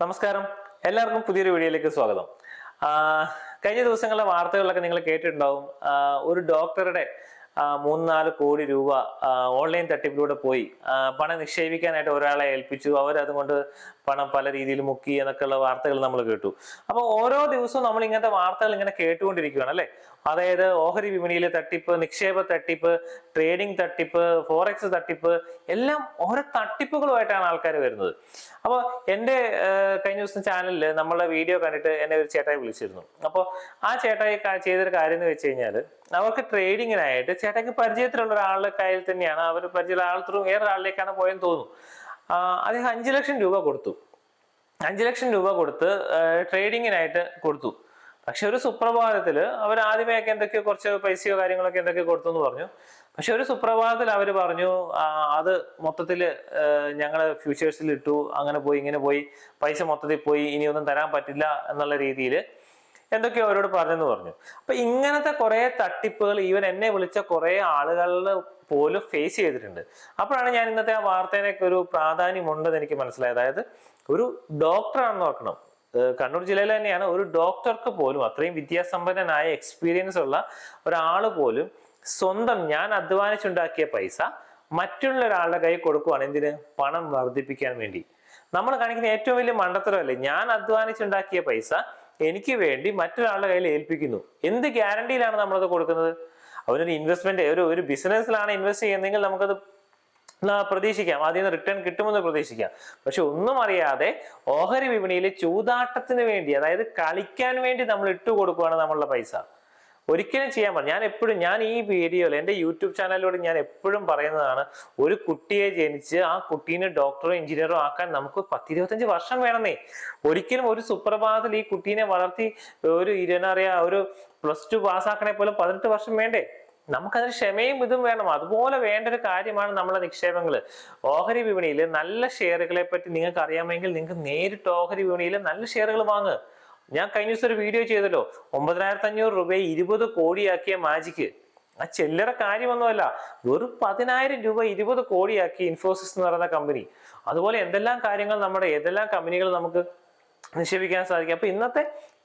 നമസ്കാരം. എല്ലാവർക്കും പുതിയൊരു വീഡിയോയിലേക്ക് സ്വാഗതം. കഴിഞ്ഞ ദിവസങ്ങളിലെ വാർത്തകളിലൊക്കെ നിങ്ങൾ കേട്ടിട്ടുണ്ടാവും. ഒരു ഡോക്ടറുടെ മൂന്ന് നാല് കോടി രൂപ ഓൺലൈൻ തട്ടിപ്പിലൂടെ പോയി. പണം നിക്ഷേപിക്കാനായിട്ട് ഒരാളെ ഏൽപ്പിച്ചു. അവരതുകൊണ്ട് പണം പല രീതിയിൽ മുക്കി എന്നൊക്കെയുള്ള വാർത്തകൾ നമ്മൾ കേട്ടു. അപ്പോൾ ഓരോ ദിവസവും നമ്മൾ ഇങ്ങനത്തെ വാർത്തകൾ ഇങ്ങനെ കേട്ടുകൊണ്ടിരിക്കുകയാണ് അല്ലേ? അതായത് ഓഹരി വിപണിയിലെ തട്ടിപ്പ് നിക്ഷേപ തട്ടിപ്പ് ട്രേഡിംഗ് തട്ടിപ്പ് ഫോറക്സ് തട്ടിപ്പ് എല്ലാം ഓരോ തട്ടിപ്പുകളുമായിട്ടാണ് ആൾക്കാർ വരുന്നത്. അപ്പോൾ എന്റെ കഴിഞ്ഞ ദിവസം ചാനലിൽ നമ്മളെ വീഡിയോ കണ്ടിട്ട് എന്നെ ഒരു ചേട്ടായി വിളിച്ചിരുന്നു. അപ്പോൾ ആ ചേട്ടായി ചെയ്തൊരു കാര്യം എന്ന് വെച്ച് കഴിഞ്ഞാൽ അവർക്ക് ട്രേഡിങ്ങിനായിട്ട് ചേട്ടയ്ക്ക് പരിചയത്തിലുള്ള ഒരാളുടെ കയ്യിൽ തന്നെയാണ്. അവർ പരിചയമുള്ള ആൾ ത്രൂ വേറെ ആളിലേക്കാണ് പോയെന്ന് തോന്നുന്നു. അദ്ദേഹം അഞ്ച് ലക്ഷം രൂപ കൊടുത്തു. അഞ്ച് ലക്ഷം രൂപ കൊടുത്ത് ട്രേഡിങ്ങിനായിട്ട് കൊടുത്തു. പക്ഷെ ഒരു സുപ്രഭാതത്തിൽ അവർ ആദ്യമേയൊക്കെ എന്തൊക്കെയോ കുറച്ച് പൈസയോ കാര്യങ്ങളൊക്കെ എന്തൊക്കെയോ കൊടുത്തു എന്ന് പറഞ്ഞു. പക്ഷെ ഒരു സുപ്രഭാതത്തിൽ അവർ പറഞ്ഞു അത് മൊത്തത്തിൽ ഞങ്ങൾ ഫ്യൂച്ചേഴ്സിൽ ഇട്ടു അങ്ങനെ പോയി ഇങ്ങനെ പോയി പൈസ മൊത്തത്തിൽ പോയി ഇനിയൊന്നും തരാൻ പറ്റില്ല എന്നുള്ള രീതിയിൽ എന്തൊക്കെയോ അവരോട് പറഞ്ഞെന്ന് പറഞ്ഞു. അപ്പൊ ഇങ്ങനത്തെ കുറെ തട്ടിപ്പുകൾ ഈവൻ എന്നെ വിളിച്ച കുറെ ആളുകളിൽ പോലും ഫേസ് ചെയ്തിട്ടുണ്ട്. അപ്പോഴാണ് ഞാൻ ഇന്നത്തെ ആ വാർത്തേനൊക്കെ ഒരു പ്രാധാന്യമുണ്ടെന്ന് എനിക്ക് മനസ്സിലായത്. അതായത് ഒരു ഡോക്ടറാണെന്ന് നോക്കണം കണ്ണൂർ ജില്ലയിൽ തന്നെയാണ് ഒരു ഡോക്ടർക്ക് പോലും അത്രയും വിദ്യാസമ്പന്നനായ എക്സ്പീരിയൻസ് ഉള്ള ഒരാൾ പോലും സ്വന്തം ഞാൻ അധ്വാനിച്ചുണ്ടാക്കിയ പൈസ മറ്റുള്ള ഒരാളുടെ കൈ കൊടുക്കുവാണ്. എന്തിന്? പണം വർദ്ധിപ്പിക്കാൻ വേണ്ടി. നമ്മൾ കാണിക്കുന്ന ഏറ്റവും വലിയ മണ്ടത്തരമല്ലേ? ഞാൻ അധ്വാനിച്ചുണ്ടാക്കിയ പൈസ എനിക്ക് വേണ്ടി മറ്റൊരാളുടെ കയ്യിൽ ഏൽപ്പിക്കുന്നു. എന്ത് ഗ്യാരണ്ടിയിലാണ് നമ്മളത് കൊടുക്കുന്നത്? അവനൊരു ഇൻവെസ്റ്റ്മെന്റ് ഒരു ഒരു ബിസിനസ്സിലാണ് ഇൻവെസ്റ്റ് ചെയ്യുന്നതെങ്കിൽ നമുക്കത് പ്രതീക്ഷിക്കാം. അതിൽ നിന്ന് റിട്ടേൺ കിട്ടുമെന്ന് പ്രതീക്ഷിക്കാം. പക്ഷെ ഒന്നും അറിയാതെ ഓഹരി വിപണിയിൽ ചൂതാട്ടത്തിന് വേണ്ടി അതായത് കളിക്കാൻ വേണ്ടി നമ്മൾ ഇട്ടു കൊടുക്കുകയാണ് നമ്മളുടെ പൈസ. ഒരിക്കലും ചെയ്യാൻ പാടില്ല. ഞാൻ എപ്പോഴും ഞാൻ ഈ വീഡിയോയിൽ എന്റെ യൂട്യൂബ് ചാനലിലൂടെ ഞാൻ എപ്പോഴും പറയുന്നതാണ് ഒരു കുട്ടിയെ ജനിച്ച് ആ കുട്ടീനെ ഡോക്ടറോ എഞ്ചിനീയറോ ആക്കാൻ നമുക്ക് പത്തിരുപത്തഞ്ച് വർഷം വേണമെന്നേ. ഒരിക്കലും ഒരു സുപ്രഭാതത്തിൽ ഈ കുട്ടീനെ വളർത്തി ഒരു ഇരുന്നറിയാ ഒരു പ്ലസ് ടു പാസ്സാക്കണേ പോലും പതിനെട്ട് വർഷം വേണ്ടേ? നമുക്കതിന് ക്ഷമയും ഇതും വേണം. അതുപോലെ വേണ്ട ഒരു കാര്യമാണ് നമ്മളെ നിക്ഷേപങ്ങൾ ഓഹരി വിപണിയിൽ നല്ല ഷെയറുകളെ പറ്റി നിങ്ങൾക്ക് അറിയാമെങ്കിൽ നിങ്ങൾക്ക് നേരിട്ട് ഓഹരി വിപണിയിൽ നല്ല ഷെയറുകൾ വാങ്ങുക ഞാൻ കഴിഞ്ഞ ദിവസം ഒരു വീഡിയോ ചെയ്തല്ലോ. ഒമ്പതിനായിരത്തി അഞ്ഞൂറ് രൂപയെ ഇരുപത് കോടിയാക്കിയ മാജിക്ക് ആ ചില്ലറ കാര്യമൊന്നുമല്ല. വെറും പതിനായിരം രൂപ ഇരുപത് കോടിയാക്കി ഇൻഫോസിസ് എന്ന് പറയുന്ന കമ്പനി അതുപോലെ എന്തെല്ലാം കാര്യങ്ങൾ നമ്മുടെ ഏതെല്ലാം കമ്പനികൾ നമുക്ക് നിക്ഷേപിക്കാൻ സാധിക്കും. അപ്പൊ ഇന്നത്തെ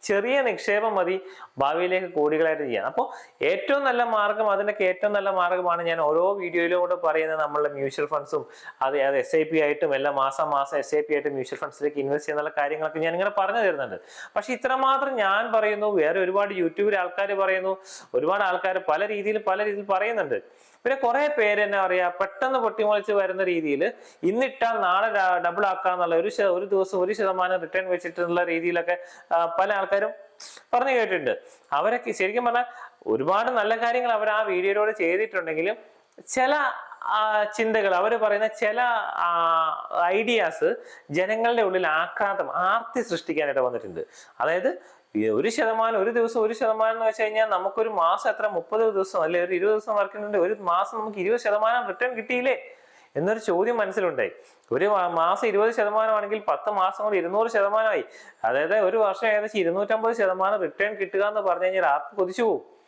ചെറിയ നിക്ഷേപം മതി ഭാവിയിലേക്ക് കോടികളായിട്ട് ചെയ്യാൻ. അപ്പോൾ ഏറ്റവും നല്ല മാർഗം അതിനൊക്കെ ഏറ്റവും നല്ല മാർഗമാണ് ഞാൻ ഓരോ വീഡിയോയിലൂടെ പറയുന്നത് നമ്മളുടെ മ്യൂച്വൽ ഫണ്ട്സും അത് അത് എസ് ഐ പി ആയിട്ടും എല്ലാ മാസം മാസം എസ് ഐ പി ആയിട്ട് മ്യൂച്വൽ ഫണ്ട്സിലേക്ക് ഇൻവെസ്റ്റ് ചെയ്യുന്ന കാര്യങ്ങളൊക്കെ ഞാൻ ഇങ്ങനെ പറഞ്ഞു തരുന്നുണ്ട്. പക്ഷെ ഇത്രമാത്രം ഞാൻ പറയുന്നു വേറെ ഒരുപാട് യൂട്യൂബിൽ ആൾക്കാർ പറയുന്നു ഒരുപാട് ആൾക്കാർ പല രീതിയിൽ പല രീതിയിൽ പറയുന്നുണ്ട്. പിന്നെ കുറെ പേര് എന്നാ പറയാ പെട്ടെന്ന് പൊട്ടിമുളച്ച് വരുന്ന രീതിയിൽ ഇന്നിട്ടാൽ നാളെ ഡബിൾ ആക്കാന്നുള്ള ഒരു ഒരു ദിവസം ഒരു ശതമാനം റിട്ടേൺ വെച്ചിട്ടുള്ള രീതിയിലൊക്കെ പല ആൾക്കാരും പറഞ്ഞു കേട്ടിട്ടുണ്ട്. അവരൊക്കെ ശരിക്കും പറഞ്ഞാൽ ഒരുപാട് നല്ല കാര്യങ്ങൾ അവർ ആ വീഡിയോയിലൂടെ ചെയ്തിട്ടുണ്ടെങ്കിലും ചില ചിന്തകൾ അവർ പറയുന്ന ചില ഐഡിയാസ് ജനങ്ങളുടെ ഉള്ളിൽ ആക്രാന്തം ആർത്തി സൃഷ്ടിക്കാനായിട്ട് വന്നിട്ടുണ്ട്. അതായത് ഒരു ശതമാനം ഒരു ദിവസം ഒരു ശതമാനം എന്ന് വെച്ച് കഴിഞ്ഞാൽ നമുക്കൊരു മാസം എത്ര? മുപ്പത് ദിവസം അല്ലെ ഒരു ഇരുപത് ദിവസം വർക്കുന്നുണ്ട് ഒരു മാസം നമുക്ക് ഇരുപത് ശതമാനം റിട്ടേൺ കിട്ടിയില്ലേ? എന്നൊരു ചോദ്യം മനസ്സിലുണ്ടായി. ഒരു മാസം ഇരുപത് ശതമാനമാണെങ്കിൽ പത്ത് മാസം കൊണ്ട് ഇരുന്നൂറ് ശതമാനമായി. അതായത് ഒരു വർഷം ഏകദേശം ഇരുന്നൂറ്റമ്പത് ശതമാനം റിട്ടേൺ കിട്ടുക എന്ന് പറഞ്ഞു കഴിഞ്ഞാൽ ആർക്ക് കൊതിച്ചു പോകും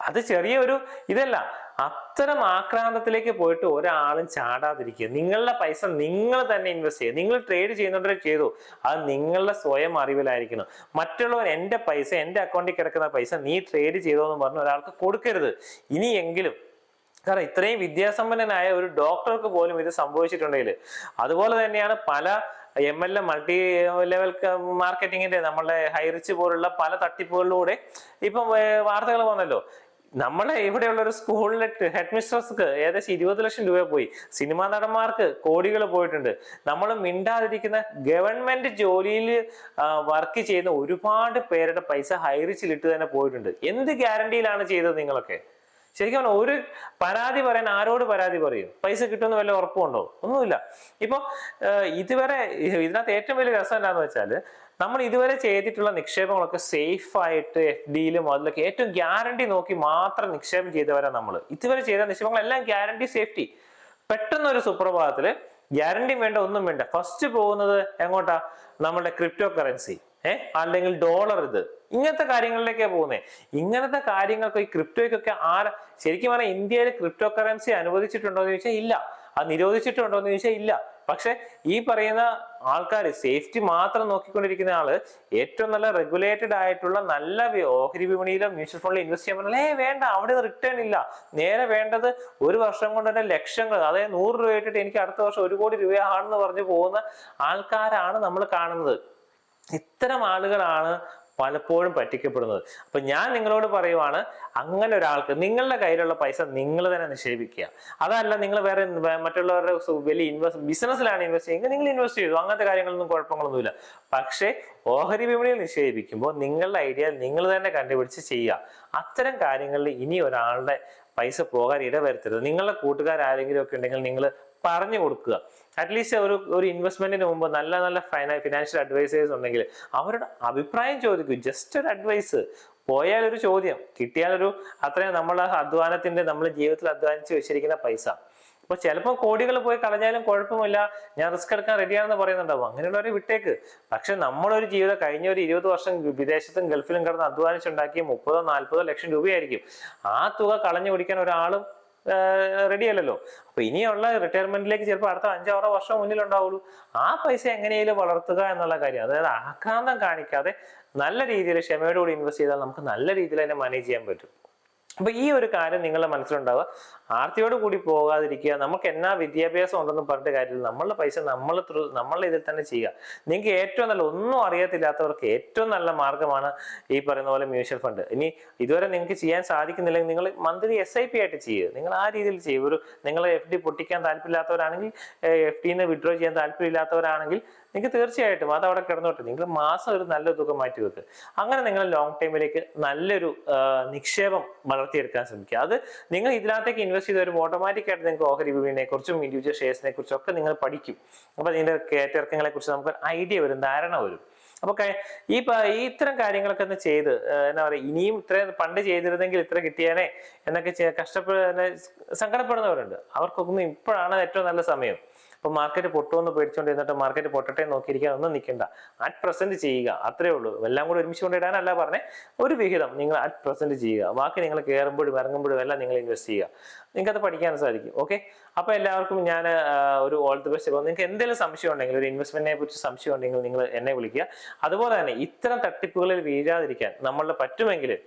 അത് ചെറിയൊരു ഇതല്ല. അത്തരം ആക്രാന്തത്തിലേക്ക് പോയിട്ട് ഒരാളും ചാടാതിരിക്കുക. നിങ്ങളുടെ പൈസ നിങ്ങൾ തന്നെ ഇൻവെസ്റ്റ് ചെയ്യുക. നിങ്ങൾ ട്രേഡ് ചെയ്യുന്നുണ്ടോ ചെയ്തു. അത് നിങ്ങളുടെ സ്വയം അറിവിലായിരിക്കണം. മറ്റുള്ളവർ എന്റെ പൈസ എന്റെ അക്കൗണ്ടിൽ കിടക്കുന്ന പൈസ നീ ട്രേഡ് ചെയ്തോ എന്ന് പറഞ്ഞ് ഒരാൾക്ക് കൊടുക്കരുത്. ഇനിയെങ്കിലും കാരണം ഇത്രയും വിദ്യാസമ്പന്നനായ ഒരു ഡോക്ടർക്ക് പോലും ഇത് സംഭവിച്ചിട്ടുണ്ടെങ്കിൽ അതുപോലെ തന്നെയാണ് പല M L A multi level മാർക്കറ്റിങ്ങിന്റെ നമ്മളുടെ ഹൈറിച്ച് പോലുള്ള പല തട്ടിപ്പുകളിലൂടെ ഇപ്പം വാർത്തകൾ വന്നല്ലോ. നമ്മളെ ഇവിടെയുള്ള ഒരു സ്കൂളിലെ ഹെഡ് മിസ്ട്രസ്ക്ക് ഏകദേശം ഇരുപത് ലക്ഷം രൂപ പോയി. സിനിമാ നടന്മാർക്ക് കോടികൾ പോയിട്ടുണ്ട്. നമ്മൾ മിണ്ടാതിരിക്കുന്ന ഗവൺമെന്റ് ജോലിയിൽ വർക്ക് ചെയ്യുന്ന ഒരുപാട് പേരുടെ പൈസ ഹൈറിച്ചിലിട്ട് തന്നെ പോയിട്ടുണ്ട്. എന്ത് ഗ്യാരണ്ടിയിലാണ് ചെയ്തത് നിങ്ങളൊക്കെ? ശരിക്കും ഒരു പരാതി പറയാൻ ആരോട് പരാതി പറയും? പൈസ കിട്ടുമെന്ന് വല്ല ഉറപ്പുണ്ടോ ഒന്നുമില്ല. ഇപ്പൊ ഇതുവരെ ഇതിനകത്ത് ഏറ്റവും വലിയ രസം എന്താണെന്ന് വെച്ചാൽ നമ്മൾ ഇതുവരെ ചെയ്തിട്ടുള്ള നിക്ഷേപങ്ങളൊക്കെ സേഫ് ആയിട്ട് എഫ് ഡിയിലും അതിലൊക്കെ ഏറ്റവും ഗ്യാരണ്ടി നോക്കി മാത്രം നിക്ഷേപം ചെയ്തവരാണ് നമ്മൾ ഇതുവരെ ചെയ്ത നിക്ഷേപങ്ങളെല്ലാം ഗ്യാരണ്ടി സേഫ്റ്റി പെട്ടെന്നൊരു സുപ്രഭാതത്തിൽ ഗ്യാരണ്ടി വേണ്ട ഒന്നും വേണ്ട. ഫസ്റ്റ് പോകുന്നത് എങ്ങോട്ടാ? നമ്മുടെ ക്രിപ്റ്റോ കറൻസി ഏഹ് അല്ലെങ്കിൽ ഡോളർ ഇത്. ഇങ്ങനത്തെ കാര്യങ്ങളിലേക്കാണ് പോകുന്നത് ഇങ്ങനത്തെ കാര്യങ്ങൾക്ക് ഈ ക്രിപ്റ്റോയ്ക്കൊക്കെ ആര ശരിക്കും പറഞ്ഞാൽ ഇന്ത്യയിൽ ക്രിപ്റ്റോ കറൻസി അനുവദിച്ചിട്ടുണ്ടോ എന്ന് ചോദിച്ചാൽ ഇല്ല. അത് നിരോധിച്ചിട്ടുണ്ടോ എന്ന് ചോദിച്ചാൽ ഇല്ല. പക്ഷെ ഈ പറയുന്ന ആൾക്കാർ സേഫ്റ്റി മാത്രം നോക്കിക്കൊണ്ടിരിക്കുന്ന ആൾ ഏറ്റവും നല്ല റെഗുലേറ്റഡ് ആയിട്ടുള്ള നല്ല ഓഹരി വിപണിയിലോ മ്യൂച്വൽ ഫണ്ടിലോ ഇൻവെസ്റ്റ് ചെയ്യാൻ പറഞ്ഞാൽ വേണ്ട അവിടെ റിട്ടേൺ ഇല്ല. നേരെ വേണ്ടത് ഒരു വർഷം കൊണ്ട് തന്നെ ലക്ഷങ്ങൾ അതായത് നൂറ് രൂപ ഇട്ടിട്ട് എനിക്ക് അടുത്ത വർഷം ഒരു കോടി രൂപയാണെന്ന് പറഞ്ഞു പോകുന്ന ആൾക്കാരാണ് നമ്മൾ കാണുന്നത്. ഇത്തരം ആളുകളാണ് പലപ്പോഴും പറ്റിക്കപ്പെടുന്നത്. അപ്പൊ ഞാൻ നിങ്ങളോട് പറയുവാണ് അങ്ങനെ ഒരാൾക്ക് നിങ്ങളുടെ കയ്യിലുള്ള പൈസ നിങ്ങൾ തന്നെ നിക്ഷേപിക്കുക. അതല്ല നിങ്ങൾ വേറെ മറ്റുള്ളവരുടെ വലിയ ഇൻവെസ്റ്റ് ബിസിനസ്സിലാണ് ഇൻവെസ്റ്റ് ചെയ്യുന്നത് നിങ്ങൾ ഇൻവെസ്റ്റ് ചെയ്തു. അങ്ങനത്തെ കാര്യങ്ങളൊന്നും കുഴപ്പങ്ങളൊന്നുമില്ല. പക്ഷേ ഓഹരി വിപണിയിൽ നിക്ഷേപിക്കുമ്പോൾ നിങ്ങളുടെ ഐഡിയ നിങ്ങൾ തന്നെ കണ്ടുപിടിച്ച് ചെയ്യുക. അത്തരം കാര്യങ്ങളിൽ ഇനി ഒരാളുടെ പൈസ പോകാൻ ഇടവരുത്തരുത്. നിങ്ങളുടെ കൂട്ടുകാർ ആരെങ്കിലും ഒക്കെ ഉണ്ടെങ്കിൽ നിങ്ങൾ പറഞ്ഞു കൊടുക്കുക. അറ്റ്ലീസ്റ്റ് ഒരു ഒരു ഇൻവെസ്റ്റ്മെന്റിന് മുമ്പ് നല്ല നല്ല ഫിനാൻഷ്യൽ അഡ്വൈസേഴ്സ് ഉണ്ടെങ്കിൽ അവരുടെ അഭിപ്രായം ചോദിക്കും. ജസ്റ്റ് ഒരു അഡ്വൈസ് പോയാൽ ഒരു ചോദ്യം. കിട്ടിയാൽ ഒരു അത്രയും നമ്മൾ അധ്വാനത്തിന്റെ നമ്മൾ ജീവിതത്തിൽ അധ്വാനിച്ച് വെച്ചിരിക്കുന്ന പൈസ. അപ്പൊ ചിലപ്പോൾ കോടികൾ പോയി കളഞ്ഞാലും കുഴപ്പമില്ല. ഞാൻ റിസ്ക് എടുക്കാൻ റെഡിയാണെന്ന് പറയുന്നുണ്ടാവും. അങ്ങനെയുള്ളവരെ വിട്ടേക്ക്. പക്ഷെ നമ്മളൊരു ജീവിതം കഴിഞ്ഞ ഒരു ഇരുപത് വർഷം വിദേശത്തും ഗൾഫിലും കിടന്ന് അധ്വാനിച്ചുണ്ടാക്കിയ മുപ്പതോ നാൽപ്പതോ ലക്ഷം രൂപയായിരിക്കും. ആ തുക കളഞ്ഞു കുടിക്കാൻ ഒരാളും റെഡി അല്ലല്ലോ. അപ്പൊ ഇനിയുള്ള റിട്ടയർമെന്റിലേക്ക് ചിലപ്പോൾ അടുത്ത അഞ്ചാറോ വർഷം മുന്നിൽ ഉണ്ടാവുള്ളൂ ആ പൈസ എങ്ങനെയും വളർത്തുക എന്നുള്ള കാര്യം അതായത് ആക്രാന്തം കാണിക്കാതെ നല്ല രീതിയിൽ ക്ഷമയോടുകൂടി ഇൻവെസ്റ്റ് ചെയ്താൽ നമുക്ക് നല്ല രീതിയിൽ തന്നെ മാനേജ് ചെയ്യാൻ പറ്റും. അപ്പൊ ഈ ഒരു കാര്യം നിങ്ങളുടെ മനസ്സിലുണ്ടാവുക. ആർത്തിയോട് കൂടി പോകാതിരിക്കുക. നമുക്ക് എന്നാ വിദ്യാഭ്യാസം ഉണ്ടെന്ന് പറഞ്ഞിട്ട് കാര്യമില്ല. നമ്മളുടെ പൈസ നമ്മൾ നമ്മളുടെ ഇതിൽ തന്നെ ചെയ്യുക. നിങ്ങൾക്ക് ഏറ്റവും നല്ല ഒന്നും അറിയത്തില്ലാത്തവർക്ക് ഏറ്റവും നല്ല മാർഗമാണ് ഈ പറയുന്ന പോലെ മ്യൂച്വൽ ഫണ്ട് ഇനി ഇതുവരെ നിങ്ങൾക്ക് ചെയ്യാൻ സാധിക്കുന്നില്ലെങ്കിൽ നിങ്ങൾ മന്ത്ലി എസ് ഐ പി ആയിട്ട് ചെയ്യുക. നിങ്ങൾ ആ രീതിയിൽ ചെയ്യുക. ഒരു നിങ്ങൾ എഫ് ഡി പൊട്ടിക്കാൻ താല്പര്യമില്ലാത്തവരാണെങ്കിൽ എഫ് ഡിന്ന് വിഡ്രോ ചെയ്യാൻ താല്പര്യമില്ലാത്തവരാണെങ്കിൽ നിങ്ങൾക്ക് തീർച്ചയായിട്ടും അത് അവിടെ കിടന്നോട്ടെ. നിങ്ങൾ മാസം ഒരു നല്ല തുക മാറ്റി വെക്കുക അങ്ങനെ നിങ്ങൾ ലോങ് ടൈമിലേക്ക് നല്ലൊരു നിക്ഷേപം നിക്ഷേപം വളർത്തിയെടുക്കാൻ ശ്രമിക്കുക. അത് നിങ്ങൾ ഇതിനകത്തേക്ക് ഇൻവെസ്റ്റ് ചെയ്ത് വരുമ്പോൾ ഓട്ടോമാറ്റിക് ആയിട്ട് നിങ്ങൾക്ക് ഓഹരി വിപണിയെ കുറിച്ചും ഇൻഡിവിജ്വൽ ഷെയർസിനെ കുറിച്ചും ഒക്കെ നിങ്ങൾ പഠിക്കും. അപ്പൊ ഇതിന്റെ കയറ്റിറക്കങ്ങളെ കുറിച്ച് നമുക്ക് ഐഡിയ വരും ധാരണ വരും. അപ്പൊ ഈ ഇത്തരം കാര്യങ്ങളൊക്കെ ഒന്ന് ചെയ്ത് എന്താ പറയുക ഇനിയും ഇത്രയും പണ്ട് ചെയ്തിരുന്നെങ്കിൽ ഇത്ര കിട്ടിയാനേ എന്നൊക്കെ കഷ്ടപ്പെടുന്ന സങ്കടപ്പെടുന്നവരുണ്ട്. അവർക്കൊന്നും ഇപ്പോഴാണ് ഏറ്റവും നല്ല സമയം. ഇപ്പൊ മാർക്കറ്റ് പൊട്ടുമെന്ന് പേടിച്ചുകൊണ്ടിരുന്നിട്ട് മാർക്കറ്റ് പൊട്ടട്ടെ നോക്കിയിരിക്കാൻ ഒന്നും നിൽക്കണ്ട. അറ്റ് പ്രസന്റ് ചെയ്യുക. അത്രേ ഉള്ളൂ. എല്ലാം കൂടി ഒരുമിച്ച് കൊണ്ടിടാനല്ല പറഞ്ഞേ. ഒരു വിഹിതം നിങ്ങൾ അറ്റ് പ്രസന്റ് ചെയ്യുക. ബാക്കി നിങ്ങൾ കയറുമ്പോഴും ഇറങ്ങുമ്പോഴും എല്ലാം നിങ്ങൾ ഇൻവെസ്റ്റ് ചെയ്യുക. നിങ്ങൾക്ക് അത് പഠിക്കാൻ സാധിക്കും. ഓക്കെ അപ്പോൾ എല്ലാവർക്കും ഞാൻ ഒരു ഓൾ ദി ബെസ്റ്റ് നിങ്ങൾക്ക് എന്തെങ്കിലും സംശയം ഉണ്ടെങ്കിൽ ഒരു ഇൻവെസ്റ്റ്മെന്റിനെ കുറിച്ച് സംശയം ഉണ്ടെങ്കിൽ നിങ്ങൾ എന്നെ വിളിക്കുക. അതുപോലെ തന്നെ ഇത്തരം തട്ടിപ്പുകളിൽ വീഴാതിരിക്കാൻ നമ്മളുടെ പറ്റുമെങ്കിൽ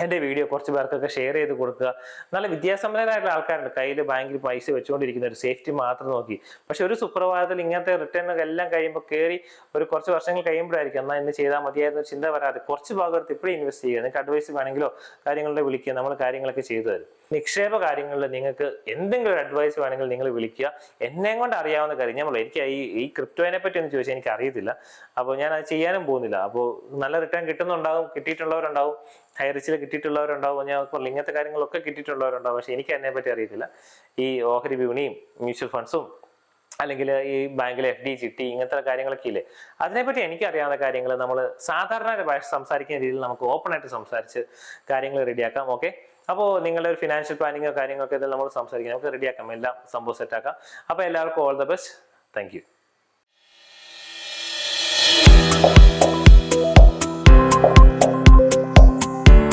എന്റെ വീഡിയോ കുറച്ച് പേർക്കൊക്കെ ഷെയർ ചെയ്ത് കൊടുക്കുക. നല്ല വിദ്യാസമ്പന്നരായിട്ടുള്ള ആൾക്കാരുണ്ട്. കയ്യിൽ ബാങ്കിൽ പൈസ വെച്ചുകൊണ്ടിരിക്കുന്ന ഒരു സേഫ്റ്റി മാത്രം നോക്കി. പക്ഷെ ഒരു സുപ്രഭാതത്തിൽ ഇങ്ങനത്തെ റിട്ടേൺ എല്ലാം കഴിയുമ്പോൾ കയറി ഒരു കുറച്ച് വർഷങ്ങൾ കഴിയുമ്പോഴായിരിക്കും എന്നാൽ ഇന്ന് ചെയ്താൽ മതിയായിരുന്നു ചിന്ത വരാതെ കുറച്ച് ഭാഗം എടുത്ത് ഇപ്പോഴും ഇൻവെസ്റ്റ് ചെയ്യുക. നിങ്ങൾക്ക് അഡ്വൈസ് വേണമെങ്കിലോ കാര്യങ്ങളുടെ വിളിക്കുക. നമ്മൾ കാര്യങ്ങളൊക്കെ ചെയ്തു തരും. നിക്ഷേപ കാര്യങ്ങളിൽ നിങ്ങൾക്ക് എന്തെങ്കിലും അഡ്വൈസ് വേണമെങ്കിൽ നിങ്ങൾ വിളിക്കുക. എന്നെ കൊണ്ട് അറിയാവുന്ന കാര്യം. ഞാൻ എനിക്ക് ഈ ഈ ക്രിപ്റ്റോനെ പറ്റി ഒന്ന് ചോദിച്ചാൽ എനിക്ക് അറിയത്തില്ല. അപ്പോൾ ഞാൻ അത് ചെയ്യാനും പോകുന്നില്ല. അപ്പോൾ നല്ല റിട്ടേൺ കിട്ടുന്നുണ്ടാവും കിട്ടിയിട്ടുള്ളവരുണ്ടാവും. ഹൈ റിച്ചിൽ കിട്ടിയിട്ടുള്ളവരുണ്ടാവും. ഞാൻ ഇങ്ങനത്തെ കാര്യങ്ങളൊക്കെ കിട്ടിയിട്ടുള്ളവരുണ്ടാവും. പക്ഷെ എനിക്ക് എന്നെ പറ്റി അറിയത്തില്ല. ഈ ഓഹരി വിപണിയും മ്യൂച്വൽ ഫണ്ട്സും അല്ലെങ്കിൽ ഈ ബാങ്കിലെ എഫ് ഡി ചിട്ടി ഇങ്ങനത്തെ കാര്യങ്ങളൊക്കെ ഇല്ലേ? അതിനെപ്പറ്റി എനിക്കറിയാവുന്ന കാര്യങ്ങൾ നമ്മൾ സാധാരണ ഭാഷ സംസാരിക്കുന്ന രീതിയിൽ നമുക്ക് ഓപ്പൺ ആയിട്ട് സംസാരിച്ച് കാര്യങ്ങൾ റെഡിയാക്കാം ഓക്കെ അപ്പോൾ നിങ്ങളുടെ ഒരു ഫിനാൻഷ്യൽ പ്ലാനിങ്ങോ കാര്യങ്ങളൊക്കെ ഇതിൽ നമ്മൾ സംസാരിക്കാം. നമുക്ക് റെഡിയാക്കാം എല്ലാം സംഭവം സെറ്റാക്കാം അപ്പോൾ എല്ലാവർക്കും ഓൾ ദ ബെസ്റ്റ് താങ്ക്